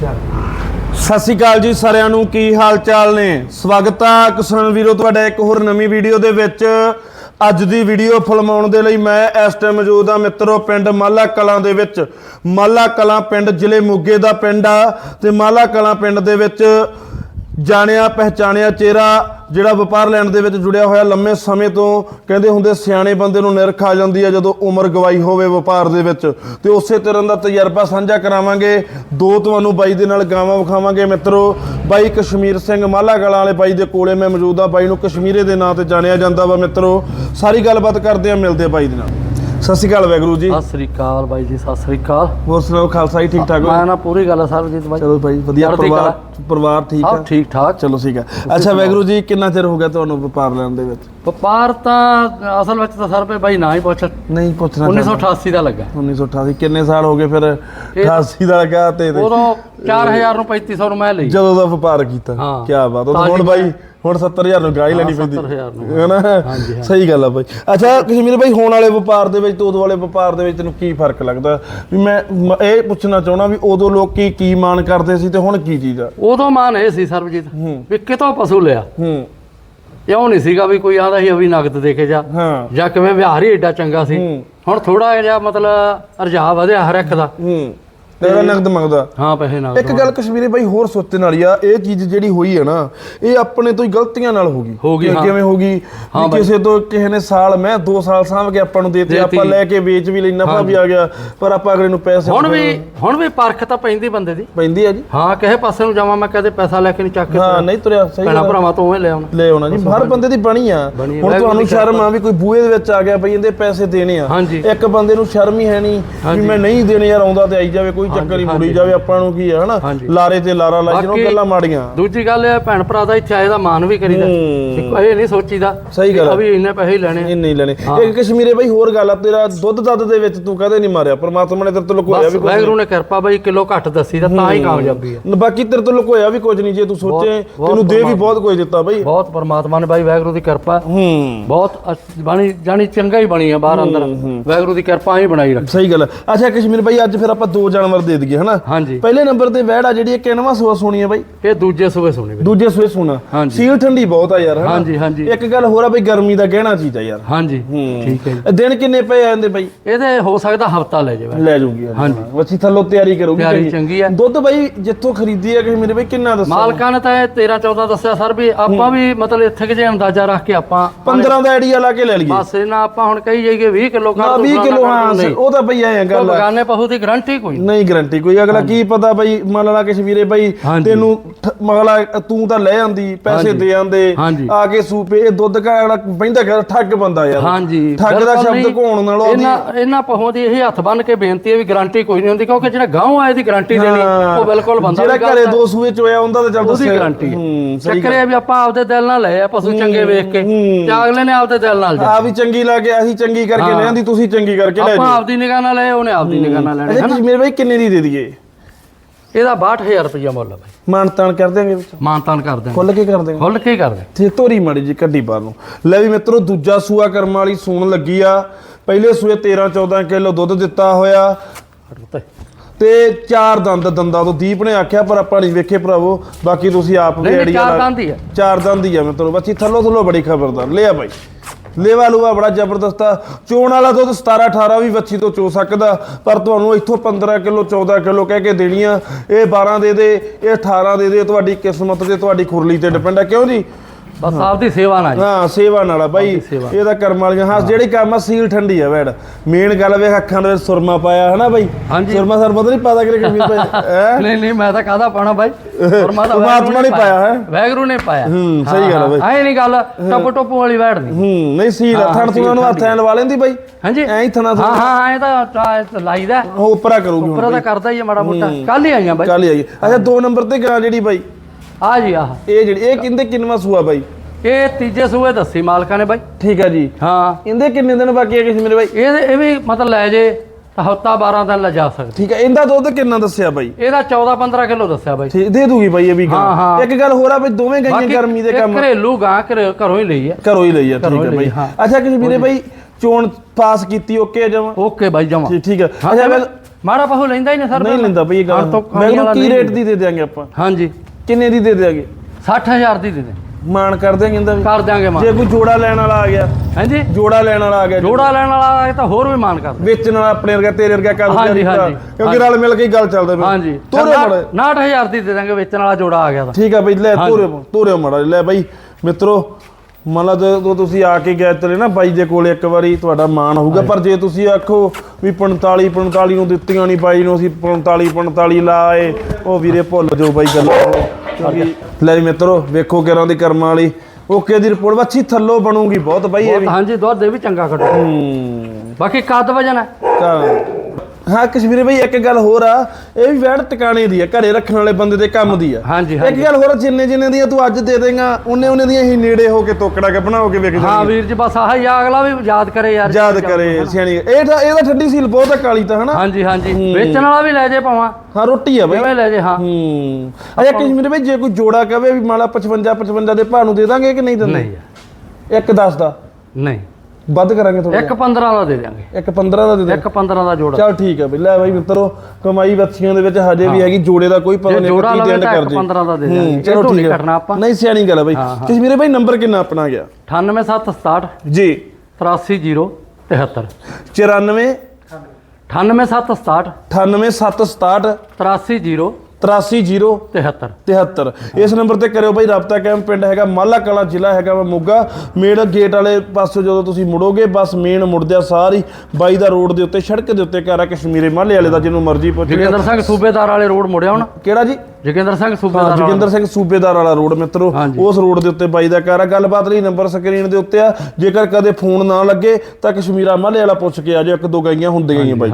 ਸਤਿ ਸ਼੍ਰੀ ਅਕਾਲ ਜੀ ਸਾਰਿਆਂ ਨੂੰ, ਕੀ ਹਾਲ ਚਾਲ ਨੇ? ਸਵਾਗਤ ਆ ਕਿਸਾਨ ਵੀਰੋ, ਤੁਹਾਡਾ ਇੱਕ ਹੋਰ ਨਵੀਂ ਵੀਡੀਓ ਦੇ ਵਿੱਚ। ਅੱਜ ਦੀ ਵੀਡੀਓ ਫਿਲਮਾਉਣ ਦੇ ਲਈ ਮੈਂ ਇਸ ਟਾਈਮ ਮੌਜੂਦ ਆ ਮਿੱਤਰੋ, ਪਿੰਡ ਮਾਲਾ ਕਲਾਂ ਦੇ ਵਿੱਚ। ਮਾਲਾ ਕਲਾਂ ਪਿੰਡ ਜ਼ਿਲ੍ਹੇ ਮੋਗੇ ਦਾ ਪਿੰਡ ਆ ਤੇ ਮਾਲਾ ਕਲਾਂ ਪਿੰਡ ਦੇ ਵਿੱਚ ਜਾਣਿਆ ਪਹਿਚਾਣਿਆ ਚਿਹਰਾ ਜਿਹੜਾ ਵਪਾਰ ਲੈਣ ਦੇ ਵਿੱਚ ਜੁੜਿਆ ਹੋਇਆ ਲੰਮੇ ਸਮੇਂ ਤੋਂ ਕਹਿੰਦੇ ਹੁੰਦੇ ਸਿਆਣੇ ਬੰਦੇ ਨੂੰ ਨਿਰਖ ਆ ਜਾਂਦੀ ਹੈ ਜਦੋਂ ਉਮਰ ਗਵਾਈ ਹੋਵੇ ਵਪਾਰ ਦੇ ਵਿੱਚ। ਤੇ ਉਸੇ ਤਰ੍ਹਾਂ ਦਾ ਤਜਰਬਾ ਸਾਂਝਾ ਕਰਾਵਾਂਗੇ। ਦੋ ਤੁਹਾਨੂੰ ਬਾਈ ਦੇ ਨਾਲ ਗਾਵਾਂ ਵਿਖਾਵਾਂਗੇ। ਮਿੱਤਰੋ ਬਾਈ ਕਸ਼ਮੀਰ ਸਿੰਘ ਮਾਲਾ ਗਲਾਂ ਵਾਲੇ ਬਾਈ ਦੇ ਕੋਲੇ ਮੈਂ ਮੌਜੂਦ ਆ ਬਾਈ ਨੂੰ ਕਸ਼ਮੀਰੇ ਦੇ ਨਾਂ ਤੇ ਜਾਣਿਆ ਜਾਂਦਾ ਵਾ। ਮਿੱਤਰੋ ਸਾਰੀ ਗੱਲਬਾਤ ਕਰਦੇ ਆ ਮਿਲਦੇ ਆ ਬਾਈ ਦੇ ਨਾਲ। ਸਤਿ ਸ਼੍ਰੀ ਅਕਾਲ ਵੈਗਰੂ ਜੀ। ਸਤਿ ਸ੍ਰੀ ਅਕਾਲ ਬਾਈ ਜੀ ਸਤਿ ਸ੍ਰੀ ਅਕਾਲ। ਹੋਰ ਸੁਣਾਓ ਖਾਲਸਾ ਜੀ ਠੀਕ ਠਾਕ ਹੋ? ਮੈਂ ਨਾ ਪੂਰੀ ਗੱਲ ਆ ਸਰਬਜੀਤ ਬਾਈ। ਚਲੋ ਬਾਈ ਵਧੀਆ ਪਰਿਵਾਰ। ਪਰਿਵਾਰ ਠੀਕ ਆ? ਸਭ ਠੀਕ ਠਾਕ। ਚਲੋ ਠੀਕ ਆ। ਅੱਛਾ ਵੈਗਰੂ ਜੀ ਕਿੰਨਾ ਚਿਰ ਹੋ ਗਿਆ ਤੁਹਾਨੂੰ ਵਪਾਰ ਲੈਣ ਦੇ ਵਿੱਚ? ਵਪਾਰ ਤਾਂ ਅਸਲ ਵਿੱਚ ਤਾਂ ਸਰ ਪੇ ਬਾਈ ਨਾ ਹੀ ਪੁੱਛ। ਨਹੀਂ ਪੁੱਛਣਾ 1988 ਦਾ ਲੱਗਾ। 1988 ਕਿੰਨੇ ਸਾਲ ਹੋ ਗਏ ਫਿਰ ਇਹ- 88 ਦਾ ਲਗਾ ਤੇ ਉਦੋਂ 4000 ਨੂੰ 3500 ਨੂੰ ਮੈਂ ਲਈ। ਜਦੋਂ ਦਾ ਵਪਾਰ ਕੀਤਾ। ਹਾਂ। ਕੀ ਬਾਤ ਉਹ ਹੁਣ ਬਾਈ ਹੁਣ 70000 ਨੂੰ ਗਾਈ ਲੈਣੀ ਪੈਂਦੀ। 70000 ਨੂੰ। ਹੈ ਹਾਂ। ਸਹੀ ਗੱਲ ਆ ਬਾਈ। ਅੱਛਾ ਕਸ਼ਮੀਰ ਬਾਈ ਹੋਣ ਵਾਲੇ ਵਪਾਰ ਦੇ ਵਿੱਚ ਤੇ ਉਦੋਂ ਵਾਲੇ ਵਪਾਰ ਦੇ ਵਿੱਚ ਤੈਨੂੰ ਕੀ ਫ਼ਰਕ ਲੱਗਦਾ? ਵੀ ਮੈਂ ਇਹ ਪੁੱਛਣਾ ਚਾਹਣਾ ਵੀ ਉਦੋਂ ਲੋਕੀ ਕੀ ਮਾਨ ਕਰਦੇ ਸੀ ਤੇ ਹੁਣ ਕੀ ਚੀਜ਼ ਆ? ਉਦੋਂ ਮਾਨ ਇਹ ਸੀ ਸਰਬਜੀਤ। ਵੀ ਕਿਤੋਂ ਪਸ਼ੂ ਲਿਆ। ਹੂੰ। ਇਉਂ ਨਹੀਂ ਸੀਗਾ ਵੀ ਕੋਈ ਆਂਦਾ ਸੀ ਅਭੀ ਨਗਦ ਦੇ ਕੇ ਜਾ। ਹਾਂ। ਜਾਂ ਕਿਵੇਂ ਵਿਹਾਰ ਹੀ ਏਡਾ ਚੰਗਾ ਸੀ। ਹੂੰ। ਹੁਣ ਥੋੜਾ ਜਿਹਾ ਮਤਲਬ ਰੁਝਾਅ ਵਧਿਆ ਹਰ ਇੱਕ ਦਾ। ਹੂੰ। ਤੇਰਾ ਨਗਦ ਮੰਗਦਾ। ਹਾਂ ਪੈਸੇ ਨਗਦ ਇੱਕ ਗੱਲ ਕਸ਼ਮੀਰੀ ਬਾਈ ਹੋਰ ਸੋਚਣ ਵਾਲੀ ਆ ਇਹ ਚੀਜ਼ ਜਿਹੜੀ ਹੋਈ ਹੈ ਨਾ ਇਹ ਆਪਣੇ ਤੋਂ ਹੀ ਗਲਤੀਆਂ ਨਾਲ ਹੋ ਗਈ। ਹੋ। ਕਿਵੇਂ ਹੋ ਗਈ। ਕਿਸੇ ਤੋਂ ਕਿਸੇ ਨੇ ਸਾਲ ਮੈਂ 2 ਸਾਲ ਸਾਂਭ ਕੇ ਆਪਾਂ ਨੂੰ ਦੇਤੇ। ਆਪਾਂ ਲੈ ਕੇ ਵੇਚ ਵੀ ਨਫਾ ਵੀ ਆ ਗਿਆ ਪਰ ਆਪਾਂ ਅਗਲੇ ਨੂੰ ਪੈਸੇ ਹੁਣ ਵੀ ਹੁਣ ਵੀ ਪਰਖ ਤਾਂ ਪੈਂਦੀ ਬੰਦੇ ਦੀ। ਪੈਂਦੀ ਆ ਜੀ। ਹਾਂ ਕਿਸੇ ਪਾਸੇ ਨੂੰ ਜਾਵਾਂ ਮੈਂ ਕਦੇ ਪੈਸਾ ਲੈ ਕੇ ਨਹੀਂ ਚੱਕ ਕੇ ਹਾਂ ਨਹੀਂ ਤੁਰਿਆ ਸਹੀ ਭੈਣਾ। ਭਰਾਵਾਂ ਤੋਂ ਉਵੇਂ ਲੈ ਆਉਣਾ। ਲੈ ਆਉਣਾ ਜੀ ਹਰ ਬੰਦੇ ਦੀ ਬਣੀ ਆ। ਹੁਣ ਤੁਹਾਨੂੰ ਸ਼ਰਮ ਆ ਵੀ ਕੋਈ ਬੂਹੇ ਦੇ ਵਿੱਚ ਆ ਗਿਆ ਬਈ ਇਹਦੇ ਪੈਸੇ ਦੇਣੇ ਆ। ਇੱਕ ਬੰਦੇ ਨੂੰ ਸ਼ਰਮ ਹੀ ਹੈ ਨਹੀਂ ਵੀ। ਮੈਂ ਨਹੀਂ ਦੇਣੇ ਯਾਰ ਆਉਂਦਾ ਤੇ ਆਈ ਜਾਵੇ ਕੋਈ ਚੱਕਰ ਹਾਂਜੀ, ਮੁੜੀ ਜਾਵੇ ਆਪਾਂ ਨੂੰ ਕੀ ਹੈ ਹਨਾ। ਲਾਰੇ ਤੇ ਲਾਰਾ ਲਾਈ ਜਿਹਨੂੰ ਬਾਕੀ- ਗੱਲਾਂ ਮਾੜੀਆਂ। ਦੂਜੀ ਗੱਲ ਇਹ ਭੈਣ ਭਰਾ ਦਾ ਇੱਥੇ ਆਏ ਦਾ ਮਾਨ ਵੀ ਕਰੀਦਾ। ਹੂੰ। ਇਹ ਨਹੀਂ ਸੋਚੀਦਾ ਸਹੀ ਗੱਲ ਆ। ਵੀ ਇੰਨੇ ਪੈਸੇ ਹੀ ਲੈਣੇ ਨਹੀਂ ਨਹੀਂ ਲੈਣੇ। ਹਾਂ। ਇੱਕ ਕਸ਼ਮੀਰੇ ਬਈ ਹੋਰ ਗੱਲ ਆ ਤੇਰਾ ਦੁੱਧ ਦੱਧ ਦੇ ਵਿੱਚ ਤੂੰ ਕਦੇ ਨਹੀਂ ਮਾਰਿਆ ਪਰਮਾਤਮਾ ਨੇ ਤੇਰੇ ਤੋਂ ਲੁਕੋਇਆ ਵੀ ਕੁਝ ਵਾਹਿਗੁਰੂ ਨੇ ਕਿਰਪਾ ਬਈ ਕਿਲੋ ਘੱਟ ਦੱਸੀ ਤਾਂ ਤਾਂ ਹੀ ਕਾਮਯਾਬੀ ਹੈ ਬਾਕੀ ਤੇਰੇ ਤੋਂ ਲੁਕੋਇਆ ਵੀ ਕੁਝ ਨਹੀਂ ਜੇ ਤੂੰ ਸੋਚੇ ਤੈਨੂੰ ਦੇ ਵੀ। ਬਹੁਤ ਕੁਝ ਦਿੱਤਾ ਬਈ। ਬਹੁਤ ਪਰਮਾਤਮਾ ਨੇ ਬਾਈ ਵਾਹਿਗੁਰੂ ਦੀ ਕਿਰਪਾ। ਹੂੰ। ਬਹੁਤ ਬਣੀ ਜਾਣੀ ਚੰਗਾ ਹੀ ਬਣੀ ਆ ਬਾਹਰ ਅੰਦਰ। ਵਾਹਿਗੁਰੂ ਦੀ ਕਿਰਪਾ ਹੀ ਬਣਾਈ ਰੱਖ। ਸਹੀ ਗੱਲ ਆ। ਅੱਛਾ ਕਸ਼ਮੀਰ ਬਈ ਅੱਜ ਫਿਰ ਆਪਾਂ ਦੋ ਜਾਨਵਰ ਦੇ ਦਈਏ ਹਨਾ? ਪਹਿਲੇ ਨੰਬਰ ਤੇ ਵਹਿੜ ਆ ਜਿਹੜੀ ਇਹ ਕਿੰਨਵਾ ਸੂਆ ਸੋਣੀ ਆ ਬਈ? ਇਹ ਦੂਜੇ ਸੂਬੇ ਸੁਣੀ ਬਈ। ਦੂਜੇ ਸੂਏ ਸੋਣਾ। ਸੀਲ ਠੰਡੀ ਬਹੁਤ ਆ ਯਾਰ ਹਾਂਜੀ ਹਾਂਜੀ। ਇੱਕ ਗੱਲ ਹੋਰ ਆ ਬਈ ਗਰਮੀ ਦਾ ਗਹਿਣਾ ਚੀਜ਼ ਆ ਯਾਰ। ਹਾਂਜੀ ਠੀਕ ਹੈ ਜੀ। ਦਿਨ ਕਿੰਨੇ ਪਏ ਆ ਜਾਂਦੇ ਬਈ? ਇਹਦੇ ਹੋ ਸਕਦਾ ਹਫਤਾ ਲੈ ਜਾਵੇ। ਲੈ ਯਾਰ। ਹਾਂਜੀ। ਵੱਛੀ ਥੱਲੋਂ ਤਿਆਰੀ ਕਰੂਗੀ ਤਿਆਰੀ ਚੰਗੀ। ਹੈ ਦੁੱਧ ਬਈ ਜਿੱਥੋਂ ਖਰੀਦੀ ਆ ਕਸ਼ਮੀਰ ਬਈ ਕਿੰਨਾ ਦੱਸੋ ਮਾਲਕਾਂ ਨੇ ਤਾਂ ਇਹ 13 14 ਦੱਸਿਆ ਸਰ ਵੀ ਆਪਾਂ ਵੀ ਮਤਲਬ ਇੱਥੇ ਕਿ ਜੇ ਅੰਦਾਜ਼ਾ ਰੱਖ ਕੇ ਆਪਾਂ 15 ਦਾ ਆਈਡੀਆ ਲਾ ਕੇ ਲੈ ਲਈਏ। ਬਸ ਇਹਨਾਂ ਆਪਾਂ ਹੁਣ ਕਹੀ ਜਾਈਏ 20 ਕਿਲੋ ਕਰ 20 ਕਿਲੋ ਹਾਂ ਉਹ ਤਾਂ ਬਈ ਐਂ ਗੱਲ ਆ। ਬਗਾਨੇ ਪਹੂ ਦੀ ਗਰੰਟੀ ਕੋਈ ਨਹੀਂ। ਗਰੰਟੀ ਕੋਈ ਅਗਲਾ ਕੀ ਪਤਾ ਬਈ ਮੰਨ ਲਾ ਕਸ਼ਮੀਰੇ ਬਈ ਹਾਂਜੀ। ਤੈਨੂੰ ਮਗਲਾ ਤੂੰ ਤਾਂ ਲੈ ਆਂਦੀ ਪੈਸੇ। ਦੇ ਆਂਦੇ। ਆ ਕੇ ਸੂਪੇ ਇਹ ਦੁੱਧ ਕਾ ਅਗਲਾ ਬਹਿੰਦਾ ਕਰ ਠੱਗ ਬੰਦਾ ਯਾਰ ਹਾਂਜੀ ਠੱਗ ਦਾ ਸ਼ਬਦ। ਘੋਣ ਨਾਲੋਂ ਉਹਦੀ- ਇਹਨਾਂ ਇਹਨਾਂ ਪਹੋਂ ਦੀ ਇਹ ਹੱਥ ਬੰਨ ਕੇ ਬੇਨਤੀ ਹੈ ਵੀ ਗਾਰੰਟੀ ਕੋਈ ਨਹੀਂ ਹੁੰਦੀ ਕਿਉਂਕਿ ਜਿਹੜਾ ਗਾਉਂ ਆ ਇਹਦੀ ਗਾਰੰਟੀ ਦੇਣੀ ਉਹ ਬਿਲਕੁਲ ਬੰਦਾ ਜਿਹੜਾ ਘਰੇ ਹੈ। ਦੋ ਸੂਏ ਚੋਇਆ ਹੁੰਦਾ ਤਾਂ ਚੱਲ ਉਹਦੀ ਦੱਸਿਆ। ਗਾਰੰਟੀ ਹੂੰ ਹੈ ਚੱਕਰ ਇਹ ਵੀ ਆਪਾਂ ਆਪਦੇ ਦਿਲ ਨਾਲ ਲਏ ਆ ਪਸ਼ੂ ਚੰਗੇ ਵੇਖ ਕੇ ਹੂੰ। ਤੇ ਅਗਲੇ ਨੇ ਆਪਦੇ ਦਿਲ ਨਾਲ ਆ ਵੀ ਚੰਗੀ ਲਾ ਕੇ ਅਸੀਂ ਚੰਗੀ ਕਰਕੇ ਲੈ ਆਂਦੀ ਤੁਸੀਂ ਚੰਗੀ ਕਰਕੇ ਲੈ ਆਪਾਂ ਜਾਓ ਆਪਦੀ ਨਿਗਾਹ ਨਾਲ ਲਏ ਉਹਨੇ ਆਪਦੀ ਨਿਗਾਹ ਨਾਲ ਲੈਣੇ ਅੱਛਾ ਕਸ਼ਮੀਰ ਬਈ ਕਿੰਨੇ ਦੀ ਦੇ ਦਈਏ। ਇਹਦਾ 62000 ਰੁਪਇਆ ਮੁੱਲ ਆ ਬਾਈ। ਮਾਨਤਾਨ ਕਰ ਦਿਆਂਗੇ ਵਿੱਚ। ਮਾਨਤਾਨ ਕਰ ਦੇਣ ਖੁੱਲ ਕੇ ਕਰ ਦਿਆਂਗੇ। ਖੁੱਲ ਕੇ ਕਰ ਦੇ ਤੇ ਧੋਰੀ ਮਾੜੀ ਜੀ ਕੱਢੀ ਬਾਹਰ ਨੂੰ। ਲੈ ਵੀ ਮਿੱਤਰੋ ਦੂਜਾ ਸੂਆ ਕਰਮ ਵਾਲੀ ਸੂਣ ਲੱਗੀ ਆ। ਪਹਿਲੇ ਸੂਏ 13 14 ਕਿਲੋ ਦੁੱਧ ਦਿੱਤਾ ਹੋਇਆ। ਤੇ ਚਾਰ ਦੰਦ ਦੰਦਾਂ ਤੋਂ ਦੀਪ ਨੇ ਆਖਿਆ ਪਰ ਆਪਾਂ ਨਹੀਂ ਵੇਖੇ ਭਰਾਵੋ। ਬਾਕੀ ਤੁਸੀਂ ਆਪ ਨਹੀਂ ਨਹੀਂ, ਚਾਰ ਦੰਦ ਹੀ ਆ। ਚਾਰ ਦੰਦ ਹੀ ਆ ਮਿੱਤਰੋ। ਬੱਚੀ ਥੱਲੋ ਥੱਲੋ ਬੜੀ ਖਬਰਦਾਰ। ਲਿਆ ਬਾਈ। ਲੇਵਾ ਲੂਆ ਬੜਾ ਜ਼ਬਰਦਸਤ ਆ। ਚੋਣ ਵਾਲਾ ਦੁੱਧ 17 18 ਵੀ ਵੱਛੀ ਤੋਂ ਚੋ ਸਕਦਾ। ਪਰ ਤੁਹਾਨੂੰ ਇੱਥੋਂ 15 ਕਿਲੋ 14 ਕਿਲੋ ਕਹਿ ਕੇ ਦੇਣੀ ਆ ਇਹ 12 ਦੇ ਦੇ, ਇਹ 18 ਦੇ ਦੇ ਤੁਹਾਡੀ ਕਿਸਮਤ ਤੇ ਤੁਹਾਡੀ ਖੁਰਲੀ ਤੇ ਡਿਪੈਂਡ ਆ। ਕਿਉਂ ਜੀ? ਬਸ ਆਪਦੀ ਸੇਵਾ ਨਾਲ ਜੀ। ਹਾਂ ਸੇਵਾ ਨਾਲ ਆ ਬਾਈ। ਇਹ ਤਾਂ ਕਰਮ ਵਾਲੀਆਂ ਹਾਂ ਜਿਹੜੀ ਕੰਮ ਆ ਸੀਲ ਠੰਡੀ ਆ ਵੈੜ ਮੇਨ ਗੱਲ ਵੇਖ ਅੱਖਾਂ ਦੇ ਵਿੱਚ ਸੁਰਮਾ ਪਾਇਆ ਹਨਾ ਬਾਈ। ਸੁਰਮਾ ਸਰ ਪਤਾ ਨਹੀਂ ਪਾਦਾ ਕਿ ਕਮੀ ਪਾਇਆ ਨਹੀਂ ਨਹੀਂ ਮੈਂ ਤਾਂ ਕਾਹਦਾ ਪਾਣਾ ਬਾਈ? ਪਰਮਾਤਮਾ ਪਰਮਾਤਮਾ ਨੇ ਪਾਇਆ। ਹੈ? ਵੈਗਰੂ ਨੇ ਪਾਇਆ। ਹੂੰ, ਸਹੀ ਗੱਲ ਆ ਬਾਈ। ਐ ਨਹੀਂ ਗੱਲ ਟੱਪ ਟੱਪ ਵਾਲੀ ਵੈੜ ਨਹੀਂ ਹੂੰ ਨਹੀਂ ਸੀਲ ਥਣ ਸੀਲ ਥੁਣਾ ਨੂੰ ਹੱਥ ਲਵਾ ਲੈਂਦੀ ਬਾਈ। ਹਾਂਜੀ। ਐਂ ਹੀ ਥਣਾ ਹਾਂ ਹਾਂ ਐ ਤਾਂ ਲਾਈਦਾ ਉਹ ਉੱਪਰਾ ਕਰੂਗੀ ਉੱਪਰ ਤਾਂ ਕਰਦਾ ਹੀ ਆ ਮਾੜਾ ਮੋਟਾ। ਕੱਲ ਹੀ ਆਈਆਂ ਬਾਈ। ਕੱਲ ਹੀ ਆਈ ਅੱਛਾ ਦੋ ਨੰਬਰ ਤੇ ਗਾਂ ਜਿਹੜੀ ਬਾਈ। ਆ ਜੀ ਆਹ। ਇਹ ਜਿਹੜੀ ਇਹ ਕਿੰਦੇ ਕਿੰਨਵਾ ਸੂਆ ਬਾਈ? ਇਹ ਤੀਜੇ ਸੂਏ ਦੱਸੀ ਮਾਲਕਾਂ ਨੇ ਬਾਈ। ਠੀਕ ਆ ਜੀ। ਹਾਂ। ਇਹਦੇ ਕਿੰਨੇ ਦਿਨ ਬਾਕੀ ਆ ਕਿਸੇ ਮੇਰੇ ਬਾਈ? ਇਹ ਇਹ ਵੀ ਮਤਲਬ ਲੈ ਜੇ ਤਾਂ ਹਫਤਾ 12 ਦਿਨ ਲੈ ਜਾ ਸਕਦੇ। ਠੀਕ ਆ ਇਹਦਾ ਦੁੱਧ ਕਿੰਨਾ ਦੱਸਿਆ ਬਾਈ? ਇਹਦਾ 14 15 ਕਿਲੋ ਦੱਸਿਆ ਬਾਈ। ਠੀਕ ਦੇ ਦੂਗੀ ਬਾਈ ਇਹ ਵੀ ਹਾਂ, ਗਾਂ ਹਾਂ। ਇੱਕ ਗੱਲ ਹੋਰ ਆ ਬਈ ਦੋਵੇਂ ਗਾਈਆਂ ਗਰਮੀ ਦੇ ਕੰਮ। ਘਰੇਲੂ ਗਾਂ ਘਰੇ- ਹੀ ਲਈ ਆ। ਘਰੋਂ ਹੀ ਲਈ ਆ ਠੀਕ ਹੈ ਹੀ ਬਾਈ। ਹਾਂ। ਅੱਛਾ ਕਿਸੇ ਵੀਰੇ ਬਾਈ ਚੋਣ ਪਾਸ ਕੀਤੀ ਓਕੇ ਜਮਾ? ਓਕੇ ਬਾਈ ਜਮਾ। ਠੀਕ ਹੈ ਹਾਂ, ਅੱਛਾ ਮਾੜਾ ਪਹੂ ਲੈਂਦਾ ਹੀ ਨਹੀਂ ਸਰ ਨਹੀਂ ਲੈਂਦਾ ਬਈ ਇਹ ਗੱਲ ਹਾਂ, ਤੋਂ ਮੈਂ ਖਾਣੀ ਵਾਲਾ ਕੀ ਰੇਟ ਦੀ ਦੇ ਦਿਆਂਗੇ ਆਪਾਂ? ਹਾਂਜੀ। ਕਿੰਨੇ ਦੀ ਦੇ ਦਿਆਂਗੇ? 60000 ਦੀ ਦੇ ਦੇ। ਮਾਨ ਕਰ ਦਿਆਂਗੇ ਇਹਦਾ ਵੀ। ਕਰ ਦਿਆਂਗੇ ਮਾਨ ਜੇ ਕੋਈ ਜੋੜਾ ਲੈਣ ਵਾਲਾ ਆ ਗਿਆ। ਹਾਂਜੀ? ਜੋੜਾ ਲੈਣ ਵਾਲਾ ਆ ਗਿਆ। ਜੋੜਾ ਲੈਣ ਵਾਲਾ ਆਏ ਤਾਂ ਹੋਰ ਵੀ ਮਾਨ ਕਰ ਦੇ ਵੇਚਣ ਵਾਲਾ ਆਪਣੇ ਵਰਗਾ ਤੇਰੇ ਵਰਗਾ ਕਰ ਹਾਂਜੀ, ਹਾਂਜੀ, ਕਿਉਂਕਿ ਰਲ ਮਿਲ ਕੇ ਹੀ ਗੱਲ ਚੱਲਦਾ ਪਿਆ ਹਾਂਜੀ। ਤੋਰੇ ਮੜਾ। 69000 ਦੀ ਦੇ ਦਾਂਗੇ ਵੇਚਣ ਵਾਲਾ ਜੋੜਾ ਆ ਗਿਆ ਤਾਂ। ਠੀਕ ਆ ਬਈ ਲੈ ਤੋਰੇ ਤੋਰੇ ਮੜਾ ਲੈ ਬਈ ਮਿੱਤਰੋ ਮੰਨ ਲਾ ਜਦੋਂ ਤੁਸੀਂ ਆ ਕੇ ਗਏ ਚਲੇ ਨਾ ਬਾਈ ਦੇ ਕੋਲ ਇੱਕ ਵਾਰੀ ਤੁਹਾਡਾ ਮਾਣ ਹੋਊਗਾ। ਪਰ ਜੇ ਤੁਸੀਂ ਆਖੋ ਵੀ 45 45 ਨੂੰ ਦਿੱਤੀਆਂ ਨਹੀਂ ਬਾਈ ਨੂੰ ਅਸੀਂ 45 45 ਲਾਏ ਉਹ ਵੀਰੇ ਭੁੱਲ ਜਾਓ ਬਾਈ ਗੱਲ। ਕਿਉਂਕਿ ਲੈ ਜੀ ਮਿੱਤਰੋ ਵੇਖੋ ਕਿਰਾਂ ਦੀ ਕਰਮਾਂ ਵਾਲੀ। ਓਕੇ ਦੀ ਰਿਪੋਰਟ ਵੱਛੀ ਥੱਲੋਂ ਬਣੂਗੀ ਬਹੁਤ ਬਾਈ ਇਹ ਵੀ। ਹਾਂਜੀ ਦੁੱਧ ਦੇ ਵੀ ਚੰਗਾ ਕੱਢੋ। ਹੂੰ। ਬਾਕੀ ਕੱਦ ਵਜਨ ਹੈ? ਤਾਂ- ਹਾਂ ਕਸ਼ਮੀਰੇ ਬਈ ਇੱਕ ਗੱਲ ਹੋਰ ਆ ਇਹ ਵੀ ਵੈੜ ਟਿਕਾਣੇ ਦੀ ਆ ਘਰੇ ਰੱਖਣ ਵਾਲੇ ਬੰਦੇ ਦੇ ਕੰਮ ਦੀ ਆ। ਹਾਂਜੀ ਇੱਕ ਹਾਂਜੀ। ਗੱਲ ਹੋਰ ਆ, ਜਿੰਨੇ ਜਿੰਨੇ ਦੀਆਂ ਤੂੰ ਅੱਜ ਦੇ ਦੇਂਗਾ ਉਹਨੇ ਉਹਨੇ ਦੀਆਂ ਹੀ ਨੇੜੇ ਹੋ ਕੇ ਤੋਕੜਾ ਕੇ ਬਣਾਓ ਕੇ ਵਿਕ ਹਾਂ ਜਾਣਗੇ ਵੀਰ ਜੀ ਬਸ ਆਹ ਆ, ਅਗਲਾ ਵੀ ਯਾਦ ਕਰੇ ਯਾਰ। ਯਾਦ ਕਰੇ ਸਿਆਣੀ ਇਹ ਤਾਂ ਇਹਦਾ ਠੰਡੀ ਸੀਲ ਬਹੁਤ ਆ ਕਾਲੀ ਤਾਂ ਹਨਾ? ਹਾਂਜੀ ਹਾਂਜੀ। ਵੇਚਣ ਵਾਲਾ ਵੀ ਲੈ ਜੇ ਪਾਵਾਂ ਹਾਂ ਰੋਟੀ ਆ ਬਈ। ਕਿਵੇਂ ਲੈ ਜੇ ਹਾਂ। ਹੂੰ। ਅਜਾ ਕਸ਼ਮੀਰੇ ਬਈ ਜੇ ਕੋਈ ਜੋੜਾ ਕਵੇ ਵੀ ਮਾਲਾ 55 55 ਦੇ ਭਾਅ ਨੂੰ ਦੇ ਦਾਂਗੇ ਕਿ ਨਹੀਂ ਦਿੰਦੇ? ਨਹੀਂ ਇੱਕ 10 ਦਾ। ਨਹੀਂ। ਵੱਧ ਕਰਾਂਗੇ ਥੋੜਾ ਇੱਕ 15 ਦਾ ਦੇ ਦਿਆਂਗੇ। ਇੱਕ 15 ਦਾ ਦੇ ਦੇ ਇੱਕ 15 ਦਾ ਜੋੜਾ। ਚਲ ਠੀਕ ਆ ਬਈ ਲੈ ਬਾਈ ਮਿੱਤਰੋ ਕਮਾਈ ਵੱਛੀਆਂ ਦੇ ਵਿੱਚ ਹਜੇ ਵੀ ਹੈਗੀ ਜੋੜੇ ਦਾ ਕੋਈ ਪਤਾ ਜੇ ਨਹੀਂ ਜੋੜਾ ਕੀ ਲਵੇ ਟ੍ਰੈਂਡ ਤਾਂ ਇੱਕ ਕਰਦੇ। 15 ਦਾ ਦੇ ਹੂੰ, ਦਿਆਂਗੇ। ਚਲੋ ਤੋਂ ਠੀਕ ਹੈ ਕੱਟਣਾ ਆਪਾਂ। ਨਹੀਂ ਸਿਆਣੀ ਗੱਲ ਬਾਈ। ਕਸ਼ਮੀਰੇ ਬਾਈ ਨੰਬਰ ਕਿੰਨਾ ਆਪਣਾ ਗਿਆ? 98767 ਜੀ। 83073 94 98767 98767 830 830 73 73 ਇਸ ਨੰਬਰ ਤੇ ਕਰਿਓ ਬਾਈ ਰਾਬਤਾ ਕੈਂਪ ਪਿੰਡ ਹੈਗਾ ਮਾਲਾ ਕਲਾ ਜ਼ਿਲ੍ਹਾ ਹੈਗਾ ਵਾ ਮੋਗਾ। ਮੇਨ ਗੇਟ ਵਾਲੇ ਪਾਸੋਂ ਜਦੋਂ ਤੁਸੀਂ ਮੁੜੋਗੇ ਬਸ ਮੇਨ ਮੁੜਦਿਆ ਸਾਰੀ ਬਾਈ ਦਾ ਰੋਡ ਦੇ ਉੱਤੇ ਸੜਕ ਦੇ ਉੱਤੇ ਘਰ ਆ ਕਸ਼ਮੀਰੇ ਮਾਲੇ ਵਾਲੇ ਦਾ ਜਿਹਨੂੰ ਮਰਜ਼ੀ ਪੁੱਛ। ਜੋਗਿੰਦਰ ਸਿੰਘ ਸੂਬੇਦਾਰ ਵਾਲੇ ਰੋਡ ਮੁੜਿਆ ਹੁਣ? ਕਿਹੜਾ ਜੀ? ਜੋਗਿੰਦਰ ਸਿੰਘ ਸੂਬੇਦਾਰ ਵਾਲਾ। ਜੋਗਿੰਦਰ ਸਿੰਘ ਸੂਬੇਦਾਰ ਵਾਲਾ ਰੋਡ ਮਿੱਤਰੋ। ਉਸ ਰੋਡ ਦੇ ਉੱਤੇ ਬਾਈ ਦਾ ਘਰ ਆ। ਗੱਲਬਾਤ ਲਈ ਨੰਬਰ ਸਕਰੀਨ ਦੇ ਉੱਤੇ ਆ। ਜੇਕਰ ਕਦੇ ਫੋਨ ਨਾ ਲੱਗੇ ਤਾਂ ਕਸ਼ਮੀਰਾ ਮਾਲੇ ਵਾਲਾ ਪੁੱਛ ਕੇ ਆ ਜਾਓ। ਇੱਕ ਦੋ ਗਾਈਆਂ ਹੁੰਦੀਆਂ ਹੀ ਆ ਬਾਈ।